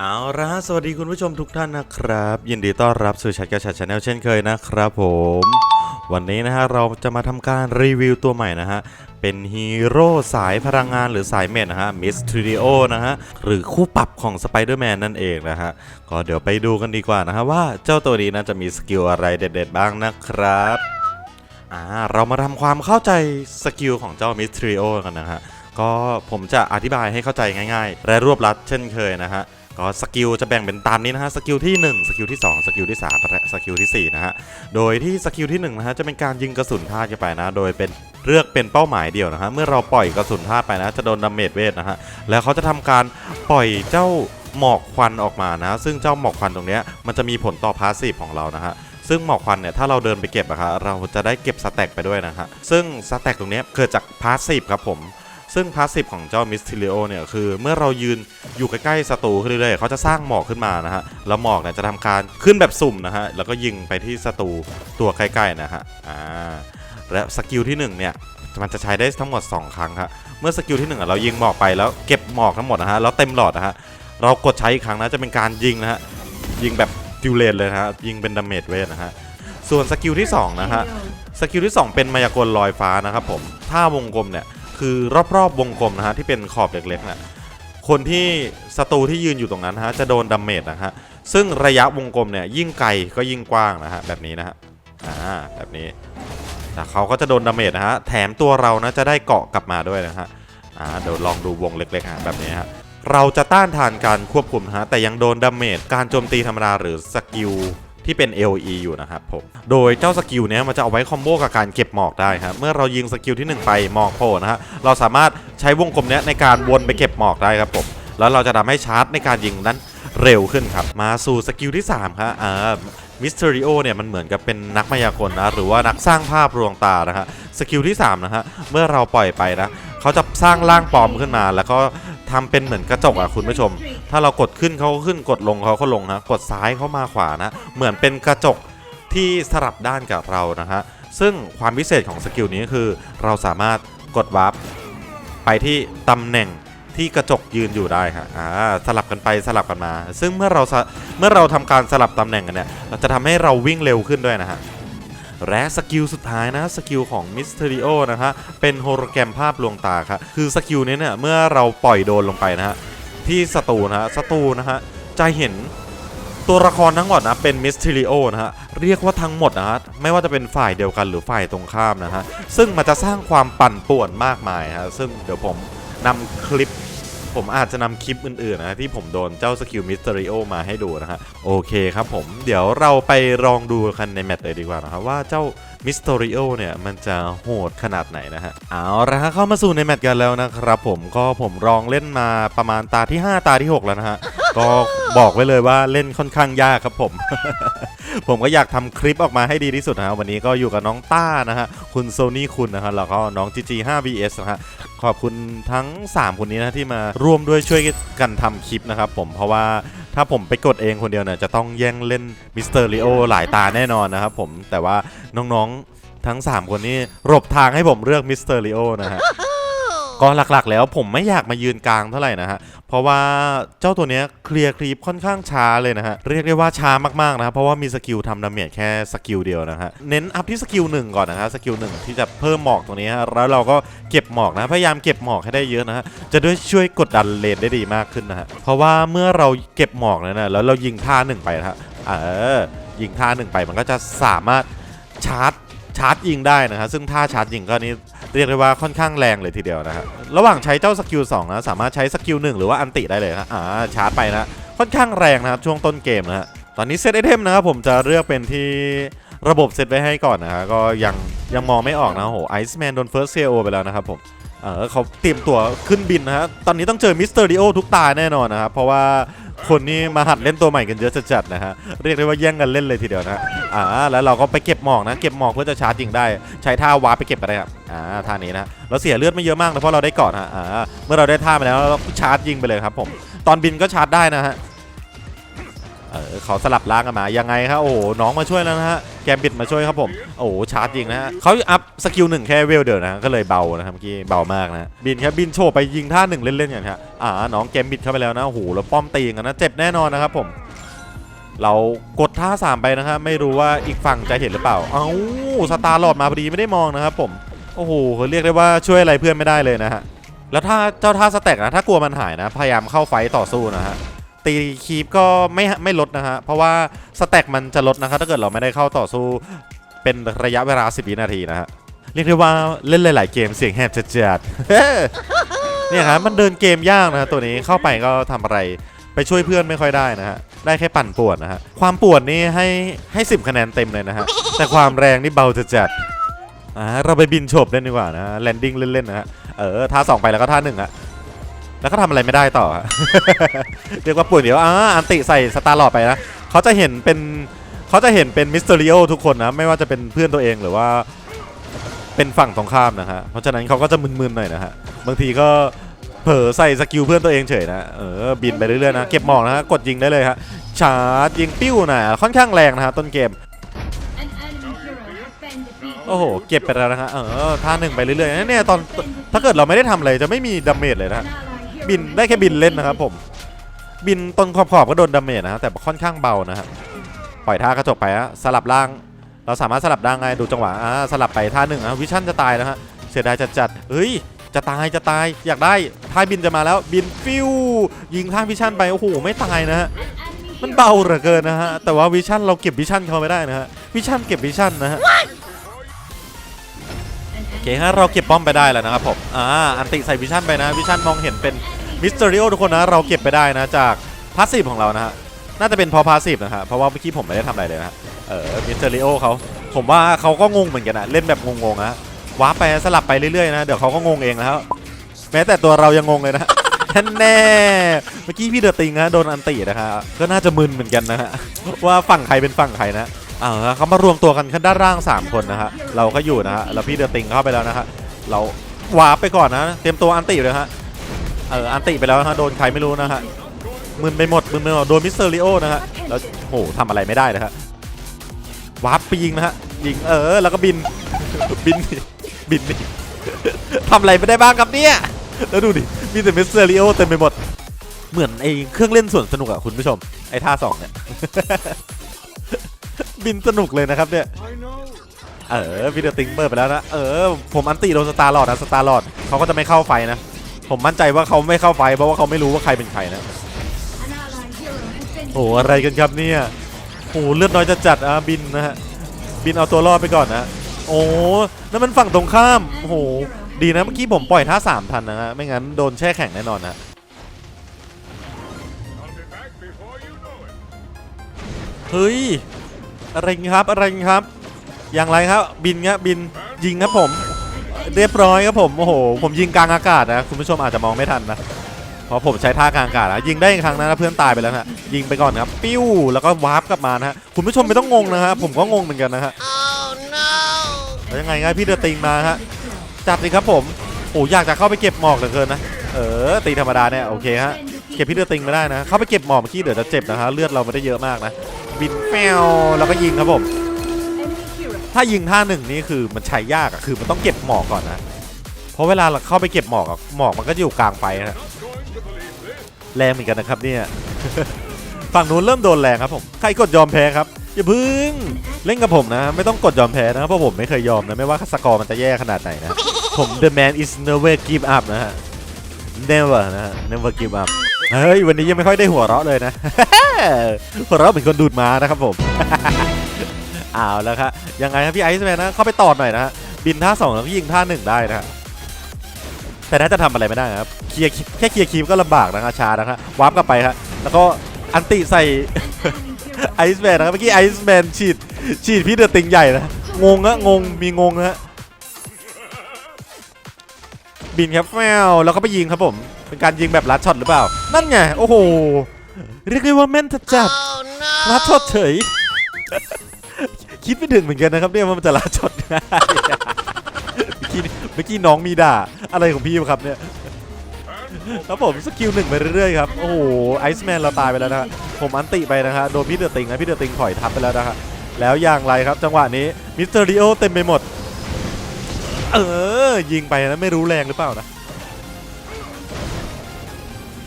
เอาละสวัสดีคุณผู้ชมทุกท่านนะครับ ยินดีต้อนรับสู่ชัดกระชัดชาแนลเช่นเคยนะครับผม วันนี้นะฮะเราจะมาทำการรีวิวตัวใหม่นะฮะ เป็นฮีโร่สายพลังงานหรือสายเมดนะฮะมิสทริโอนะฮะ หรือคู่ปรับของสไปเดอร์แมนนั่นเองนะฮะ ก็เดี๋ยวไปดูกันดีกว่านะฮะว่าเจ้าตัวนี้นะจะมีสกิลอะไรเด็ดๆบ้างนะครับอ่าเรามาทำความเข้าใจสกิลของเจ้ามิสทริโอกันนะฮะก็ผมจะอธิบายให้เข้าใจง่าย ๆ และรวบรัดเช่นเคยนะฮะ ก็สกิลจะแบ่งเป็นตามนี้นะฮะสกิลที่ 1 สกิลที่ 2 สกิลที่3และสกิลทีสี่4นะฮะโดยที่สกิลที่1นะฮะจะเป็นการยิงกระสุนธาตุไปนะ โดยเป็นเลือกเป็นเป้าหมายเดียวนะฮะเมื่อเราปล่อยกระสุนธาตุไปนะ จะโดนดาเมจเวทนะฮะแล้วเขาจะทำการปล่อยเจ้าหมอกควันออกมานะซึ่งเจ้าหมอกควันตรงเนี้ยมันจะมีผลต่อพาสซีฟของเรานะฮะซึ่งหมอกควันเนี่ยถ้าเราเดินไปเก็บอะครับเราจะได้เก็บสแต็กไปด้วยนะฮะซึ่งสแต็กตรงเนี้ยเกิดจากพาสซีฟครับผม ซึ่งพาสซีฟของเจ้ามิสทิลิโอเนี่ยคือเมื่อเรายืนอยู่ใกล้ๆศัตรูขึ้นเรื่อยๆเขาจะสร้างหมอกขึ้นมานะฮะแล้วหมอกเนี่ยจะทำการขึ้นแบบสุ่มนะฮะแล้วก็ยิงไปที่ศัตรูตัวใกล้ๆนะฮะอ่าและสกิลที่หนึ่งเนี่ยมันจะใช้ได้ทั้งหมด 2 ครั้งครับเมื่อสกิลที่หนึ่งเรายิงหมอกไปแล้วเก็บหมอกทั้งหมดนะฮะแล้วเต็มหลอดนะฮะเรากดใช้อีกครั้งนะจะเป็นการยิงนะฮะยิงแบบฟิวเลนเลยนะฮะยิงเป็นดาเมจเวทนะฮะส่วนสกิลที่สองนะฮะสกิลที่ 2 เป็นมายากลลอยฟ้านะครับผมถ้าวงกลมเนี่ย คือรอบๆวงกลมนะฮะที่เป็นขอบเล็กๆเนี่ยคนที่ศัตรูที่ยืนอยู่ตรงนั้นนะฮะจะโดนดาเมจนะฮะซึ่งระยะวงกลมเนี่ยยิ่งไกลก็ยิ่งกว้างนะฮะแบบนี้นะฮะอ่าแบบนี้แต่เขาก็จะโดนดาเมจนะฮะแถมตัวเรานะจะได้เกาะกลับมาด้วยนะฮะอ่าเดี๋ยวลองดูวงเล็กๆฮะแบบนี้ฮะเราจะต้านทานการควบคุมนะฮะแต่ยังโดนดาเมจการโจมตีธรรมดาหรือสกิล ที่เป็น LE อยู่นะครับผม โดยเจ้าสกิลเนี้ยมันจะเอาไว้คอมโบกับการเก็บหมอกได้ครับ เมื่อเรายิงสกิลที่ 1 ไปหมอกโผล่นะฮะ เราสามารถใช้วงกลมเนี้ยในการวนไปเก็บหมอกได้ครับผม แล้วเราจะทำให้ชาร์จในการยิงนั้นเร็วขึ้นครับ มาสู่สกิลที่3ครับอ่ามิสเตอริโอเนี่ยมันเหมือนกับเป็นนักมายากลนะ หรือว่านักสร้างภาพลวงตานะฮะสกิลที่3นะฮะเมื่อเราปล่อยไปนะเขาจะสร้างร่างปลอมขึ้นมา แล้วก็ ทำเป็นเหมือนกระจกอะคุณผู้ชม ถ้าเรากดขึ้นเขาก็ขึ้นกดลงเขาก็ลงฮะกดซ้ายเขามาขวานะ เหมือนเป็นกระจกที่สลับด้านกับเรานะฮะ ซึ่งความพิเศษของสกิลนี้คือ เราสามารถกดวาร์ปไปที่ตำแหน่งที่กระจกยืนอยู่ได้ฮะอ่าสลับกันไปสลับกันมา ซึ่งเมื่อเราเมื่อเราทำการสลับตำแหน่งกันเนี่ยเราจะทำให้เราวิ่งเร็วขึ้นด้วยนะฮะ และสกิลสุดท้ายนะสกิลของมิสเตอริโอนะฮะเป็นโฮโลแกรมภาพลวงตาครับคือสกิลนี้เนี่ยเมื่อเราปล่อยโดนลงไปนะฮะที่ศัตรูนะฮะศัตรูนะฮะจะเห็นตัวละครทั้งหมดนะเป็นมิสเตอริโอนะฮะเรียกว่าทั้งหมดนะฮะไม่ว่าจะเป็นฝ่ายเดียวกันหรือฝ่ายตรงข้ามนะฮะซึ่งมันจะสร้างความปั่นป่วนมากมายฮะซึ่งเดี๋ยวผมนำคลิป ผมอาจจะนำคลิปอื่นๆนะที่ผมโดนเจ้าสกิลมิสเตอริโอมาให้ดูนะฮะโอเคครับผมเดี๋ยวเราไปลองดูกันในแมตช์เลยดีกว่านะครับว่าเจ้ามิสเตอริโอเนี่ยมันจะโหดขนาดไหนนะฮะเอาละฮะเข้ามาสู่ในแมตช์กันแล้วนะครับผมก็ผมลองเล่นมาประมาณตาที่ 5 ตาที่ 6 แล้วนะฮะ ก็บอกไว้เลยว่าเล่นค่อนข้างยากครับผม ผมก็อยากทำคลิปออกมาให้ดีที่สุดนะวันนี้ก็อยู่กับน้องต้านะฮะ คุณโซนี่คุณนะฮะแล้วก็น้อง GG5VS นะฮะ ขอบคุณทั้ง 3 คนนี้นะที่มาร่วมด้วยช่วยกันทำคลิปนะครับผม เพราะว่าถ้าผมไปกดเองคนเดียวเนี่ยจะต้องแย่งเล่นมิสเตอร์ลิโอหลายตาแน่นอนนะครับผม แต่ว่าน้องๆทั้ง 3 คนนี้หลบทางให้ผมเลือกมิสเตอร์ลิโอนะฮะ ก็หลักๆ แล้วผมไม่อยากมายืนกลางเท่าไหร่นะฮะ เพราะว่าเจ้าตัวเนี้ยเคลียร์คลีปค่อนข้างช้าเลยนะฮะ เรียกได้ว่าช้ามากๆนะครับเพราะว่ามีสกิลทำดาเมจแค่สกิลเดียวนะฮะ เน้นอัพที่สกิลหนึ่งก่อนนะฮะสกิลหนึ่งที่จะเพิ่มหมอกตรงนี้ฮะแล้วเราก็เก็บหมอกนะพยายามเก็บหมอกให้ได้เยอะนะฮะจะด้วยช่วยกดดันเลนได้ดีมากขึ้นนะฮะเพราะว่าเมื่อเราเก็บหมอกแล้นะแล้วเรายิงท่าหนึ่งไปนะฮะเออยิงท่าหนึ่งไปมันก็จะสามารถชาร์จชาร์จยิงได้นะฮะซึ่งท่าชาร์จยิงก็นี้ เรียกได้ว่าค่อนข้างแรงเลยทีเดียวนะฮะระหว่างใช้เจ้าสกิล2นะสามารถใช้สกิล1หรือว่าอันติได้เลยนะอ่าชาร์จไปนะค่อนข้างแรงนะครับช่วงต้นเกมนะฮะตอนนี้เซตไอเทมนะครับผมจะเลือกเป็นที่ระบบเซตไว้ให้ก่อนนะฮะก็ยังยังมองไม่ออกนะโหไอซ์แมนโดนเฟิร์สเซโอไปแล้วนะครับผมเออเขาเตรียมตัวขึ้นบินนะฮะตอนนี้ต้องเจอมิสเตอร์ดิโอทุกตาแน่นอนนะครับเพราะว่าคนนี้มาหัดเล่นตัวใหม่กันเยอะจัดๆนะฮะเรียกได้ว่าแย่งกันเล่นเลยทีเดียวนะฮะอ่าแล้วเราก็ไปเก็บหมอกนะเก็บหมอกเพื่อจะชาร์จยิงได้ ใช้ท่าวาร์ปไปเก็บกันได้ครับ อ่าท่านี้นะเราเสียเลือดไม่เยอะมากนะเพราะเราได้เกาะนะฮะอ่าเมื่อเราได้ท่ามาแล้วเราชาร์จยิงไปเลยครับผมตอนบินก็ชาร์จได้นะฮะเออเขาสลับล่างกันมายังไงครับโอ้โหน้องมาช่วยแล้วนะฮะแกมบิดมาช่วยครับผมโอ้โหชาร์จจริงนะฮะเขาอัพสกิลหนึ่งแค่เวลเดียวนะก็เลยเบานะครับเมื่อกี้เบามากนะบินครับบินโชว์ไปยิงท่าหนึ่งเล่นๆอย่างฮะอ่าน้องแกมบิดเข้าไปแล้วนะโอ้โหแล้วป้อมตีกันนะเจ็บแน่นอนนะครับผมเรากดท่าสามไปนะครับไม่รู้ว่าอีกฝั่งจะเห็นหรือเปล่า เอ้าสตาร์หลอดมาพอดีไม่ได้มองนะครับผม โอ้โหเรียกได้ว่าช่วยอะไรเพื่อนไม่ได้เลยนะฮะ แล้วถ้าเจ้าท่าสแต็กนะ ถ้ากลัวมันหายนะ พยายามเข้าไฟต่อสู้นะฮะ ตีคีปก็ไม่ไม่ลดนะฮะ เพราะว่าสแต็กมันจะลดนะครับถ้าเกิดเราไม่ได้เข้าต่อสู้ เป็นระยะเวลา 10 วินาทีนะฮะ เรียกได้ว่าเล่นหลาย ๆ เกมเสียงแหบจัดๆเนี่ยครับมันเดินเกมยากนะตัวนี้เข้าไปก็ทำอะไรไปช่วยเพื่อนไม่ค่อยได้นะฮะ ได้แค่ปั่นป่วนนะฮะ ความป่วนนี่ให้ให้ 10 คะแนนเต็มเลยนะฮะ แต่ความแรงนี่เบาจัดๆ อ่าเราไปบินโฉบเล่นดีกว่านะแลนดิ้งเล่นๆนะฮะเออท่าสองไปแล้วก็ท่าหนึ่งอะแล้วก็ทำอะไรไม่ได้ต่อ เรียกว่าป่วนเดี๋ยวอ่าอันติใส่สตาร์ลอดไปนะเขาจะเห็นเป็นเขาจะเห็นเป็นมิสเตอริโอทุกคนนะ ไม่ว่าจะเป็นเพื่อนตัวเองหรือว่าเป็นฝั่งตรงข้ามนะฮะ เพราะฉะนั้นเขาก็จะมึนๆหน่อยนะฮะ บางทีก็เผลอใส่สกิลเพื่อนตัวเองเฉยนะ เออ บินไปเรื่อยๆนะ เก็บหมอกนะฮะ กดยิงได้เลยฮะ ชาร์จยิงปิ้วนะค่อนข้างแรงนะฮะต้นเกม โอ้โห เก็บไปแล้วนะฮะเออท่าหนึ่งไปเรื่อยๆนะเนี่ยตอนถ้าเกิดเราไม่ได้ทำอะไรจะไม่มีดาเมจเลยนะฮะ An ally hero บินได้แค่บินเล่นนะครับผมบินต้นขอบๆก็โดนดาเมจนะฮะแต่ค่อนข้างเบานะฮะปล่อยท่ากระจกไปฮะสลับล่าง เราสามารถสลับได้ไงดูจังหวะอ่าสลับไปท่าหนึ่งอะวิชั่นจะตายนะฮะเสียดายจัดๆเฮ้ยจะตายจะตายอยากได้ท่าบินจะมาแล้วบินฟิวยิงท่าวิชั่นไปโอ้โหไม่ตายนะฮะ An enemy มัน hero เบาเหลือเกินนะฮะแต่ว่าวิชั่นเราเก็บวิชั่นเขาไม่ได้นะฮะวิชั่นเก็บวิชั่นนะฮะ An โอ เคฮะเราเก็บป้อมไปได้แล้วนะครับผมอ่าอันติใส่วิชั่นไปนะวิชั่นมองเห็นเป็นมิสเตอริโอทุกคนนะเราเก็บไปได้นะจากพาสซีฟของเรานะฮะน่าจะเป็นพอพาสซีฟนะฮะเพราะว่าเมื่อกี้ผมไม่ได้ทำอะไรเลยนะฮะเออมิสเตอริโอเขาผมว่าเขาก็งงเหมือนกันนะเล่นแบบงงๆนะวาร์ปไปสลับไปเรื่อยๆนะเดี๋ยวเขาก็งงเองนะครับแม้แต่ตัวเรายังงงเลยนะแน่เมื่อกี้พี่เดอติงนะโดนอันตินะครับก็น่าจะมึนเหมือนกันนะฮะว่าฝั่งใครเป็นฝั่งใครนะ อ่าเขามารวมตัวกันข้างด้านล่าง 3 คนนะฮะเราก็อยู่นะฮะแล้วพี่เดอะติงเข้าไปแล้วนะฮะเราวาร์ปไปก่อนนะเตรียมตัวอันติเลยฮะเอออันติไปแล้วฮะโดนใครไม่รู้นะฮะมึนไปหมดมึนไปหมดโดนมิสเตอร์ลิโอนะฮะแล้วโหทำอะไรไม่ได้นะฮะวาร์ปไปยิงนะฮะยิงเออแล้วก็บินบินบินทำอะไรไม่ได้บ้างครับเนี่ยแล้วดูดิมีแต่มิสเตอร์ลิโอเต็มไปหมดเหมือนไอ้เครื่องเล่นสวนสนุกอะคุณผู้ชมไอ้ท่าสองเนี่ย บินสนุกเลยนะครับเนี่ยเออวิดีโอติงเปิดไปแล้วนะ เออ ผมอันตีโดนสตาร์ลอดนะสตาร์ลอดเขาก็จะไม่เข้าไฟนะ ผมมั่นใจว่าเขาไม่เข้าไฟเพราะว่าเขาไม่รู้ว่าใครเป็นใครนะโอ้อะไรกันครับเนี่ยโอ้เลือดน้อยจะจัดอะบินนะฮะบินเอาตัวรอดไปก่อนนะโอ้นั่นมันฝั่งตรงข้ามโอ้โหดีนะเมื่อกี้ผมปล่อยท่าสามทันนะฮะไม่งั้นโดนแช่แข็งแน่นอนนะเฮ้ย อะไรครับอะไรครับ อย่างไรครับ บินครับบินยิงครับผม เรียบร้อยครับผมโอ้โหผมยิงกลางอากาศนะคุณผู้ชมอาจจะมองไม่ทันนะเพราะผมใช้ท่ากลางอากาศนะยิงได้อีกครั้งนะเพื่อนตายไปแล้วนะยิงไปก่อนครับปิ้วแล้วก็วาร์ปกลับมานะฮะคุณผู้ชมไม่ต้องงงนะฮะผมก็งงเหมือนกันนะฮะแล้วยังไงครับพี่เดอะติงมาฮะจัดสิครับผมโอ้อยากจะเข้าไปเก็บหมอกเหลือเกินนะเออตีธรรมดาเนี่ยโอเคฮะเก็บพี่เดือติงไม่ได้นะเข้าไปเก็บหมอกเมื่อกี้เดี๋ยวจะเจ็บนะฮะเลือดเราไม่ได้เยอะมากนะ บินแมวแล้วก็ยิงครับผม ถ้ายิงท่าหนึ่งนี่คือมันใช้ยากอะคือมันต้องเก็บหมอกก่อนนะ เพราะเวลาเราเข้าไปเก็บหมอกอะหมอกมันก็จะอยู่กลางไฟนะแรงเหมือนกันนะครับเนี่ย ฝั่งนู้นเริ่มโดนแรงครับผม ใครกดยอมแพ้ครับอย่าพึ่งเล่นกับผมนะ ไม่ต้องกดยอมแพ้นะเพราะผมไม่เคยยอมนะ ไม่ว่าสกอร์มันจะแย่ขนาดไหนนะ ผม the man is never give up นะฮะ never นะฮะ never give up เฮ้ย วันนี้ยังไม่ค่อยได้หัวเราะเลยนะ หัวเราะเหมือนคนดูดมานะครับผมเอาแล้วครับยังไงครับพี่ไอซ์แมนนะ เข้าไปตอดหน่อยนะฮะ บินท่าสองแล้วก็ยิงท่าหนึ่งได้นะฮะแต่น่าจะทำอะไรไม่ได้ครับ เคลียร์แค่เคลียร์คีมก็ลำบากนะครับชานะครับวาร์ปกลับไปครับแล้วก็อันติใส่ไอซ์แมนนะครับเมื่อกี้ไอซ์แมนฉีดฉีดพี่เดือดติงใหญ่นะ งงอะงงมีงงฮะ บินครับแมวแล้วก็ไปยิงครับผม เป็นการยิงแบบลัดช็อตหรือเปล่า นั่นไง โอ้โห เรียกได้ว่าแม่นจัดๆลัดช็อตเฉย คิดไม่ถึงเหมือนกันนะครับเนี่ยว่ามันจะลัดช็อตง่ายเมื่อกี้เมื่อกี้น้องมีด่า อะไรของพี่ครับเนี่ยครับผมสกิลหนึ่งไปเรื่อยๆครับ โอ้โหไอซ์แมนเราตายไปแล้วนะฮะผมอันติไปนะฮะโดนพี่เดอะติงนะพี่เดอะติงถอยทับไปแล้วนะฮะแล้วอย่างไรครับจังหวะนี้มิสเตอริโอเต็มไปหมด เออ ยิงไปนะไม่รู้แรงหรือเปล่านะ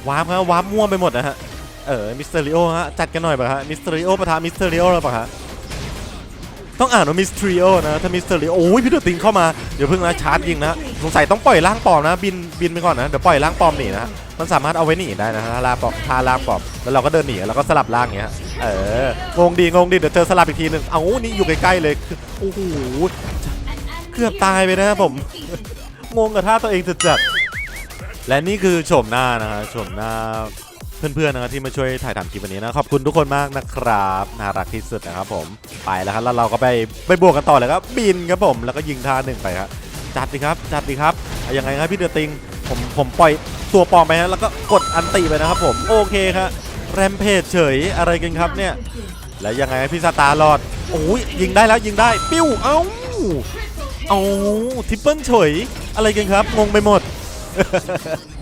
วาร์ปครับวาร์ปม่วไปหมดนะฮะ เออ มิสเตอริโอฮะ จัดกันหน่อยป่ะฮะ มิสเตอริโอปะทะมิสเตอริโอแล้วป่ะฮะ ต้องอ่านว่ามิสเตอริโอนะ ถ้ามิสเตอริโอโอ้ยพี่เดอะติงเข้ามา เดี๋ยวเพิ่งนะชาร์จยิงนะ สงสัยต้องปล่อยล่างปอมนะ บิน บินไปก่อนนะ เดี๋ยวปล่อยล่างปอมหนีนะฮะมันสามารถเอาไว้หนีได้นะฮะถ้าล่างปอมถ้าล่างปอม แล้วเราก็เดินหนี แล้วก็สลับล่างอย่างเงี้ย เออ งงดี งงดี เดี๋ยวเจอสลับอีกทีหนึ่งเอ้านี่อยู่ใกล้ๆเลย โอ้โห กือบตายไปนะครับผม งงกับท่าตัวเองจัดๆและนี่คือโฉมหน้านะฮะโฉมหน้าเพื่อนๆนะครับที่มาช่วยถ่ายทำคลิปวันนี้นะขอบคุณทุกคนมากนะครับน่ารักที่สุดนะครับผมไปแล้วครับแล้วเราก็ไปไปบวกกันต่อเลยครับบินครับผมแล้วก็ยิงท่าหนึ่งไปครับจัดดีครับจัดดีครับยังไงครับพี่เดือติงผมผมปล่อยตัวปลอมไปฮะแล้วก็กดอันติไปนะครับผมโอเคครับแรมเพจเฉยอะไรกันครับเนี่ยแล้วยังไงพี่สตาร์ลอดโอ้ยยิงได้แล้วยิงได้ปิ้วเอ้า เอาทิปเปิลเฉยอะไรกันครับ งงไปหมด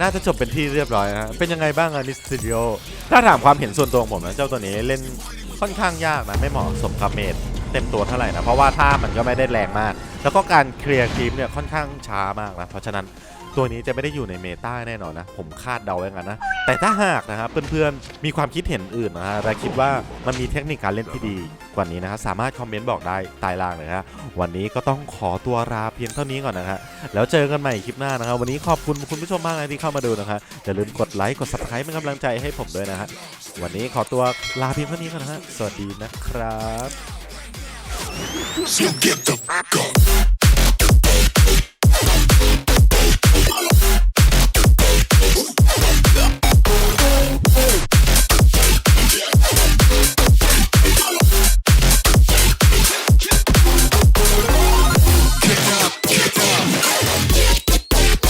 น่าจะจบเป็นที่เรียบร้อยนะฮะเป็นยังไงบ้างอะมิสติโอถ้าถามความเห็นส่วนตัวของผมนะเจ้าตัวนี้เล่นค่อนข้างยากนะ ไม่เหมาะสมกับเมดเต็มตัวเท่าไหร่นะ เพราะว่าท่ามันก็ไม่ได้แรงมาก แล้วก็การเคลียร์ทีมเนี่ยค่อนข้างช้ามากนะ เพราะฉะนั้น ตัวนี้จะไม่ได้อยู่ในเมตาแน่นอนนะ ผมคาดเดาไว้งั้นนะ แต่ถ้าหากนะครับเพื่อนๆ มีความคิดเห็นอื่นนะฮะและคิดว่ามันมีเทคนิคการเล่นที่ดีกว่านี้นะฮะสามารถคอมเมนต์บอกได้ใต้ล่างเลยฮะวันนี้ก็ต้องขอตัวลาเพียงเท่านี้ก่อนนะฮะแล้วเจอกันใหม่คลิปหน้านะครับวันนี้ขอบคุณคุณผู้ชมมากเลยที่เข้ามาดูนะฮะอย่าลืมกดไลค์กด subscribe เป็นกำลังใจให้ผมด้วยนะฮะวันนี้ขอตัวลาเพียงเท่านี้ก่อนนะฮะสวัสดีนะครับ So get the fuck up.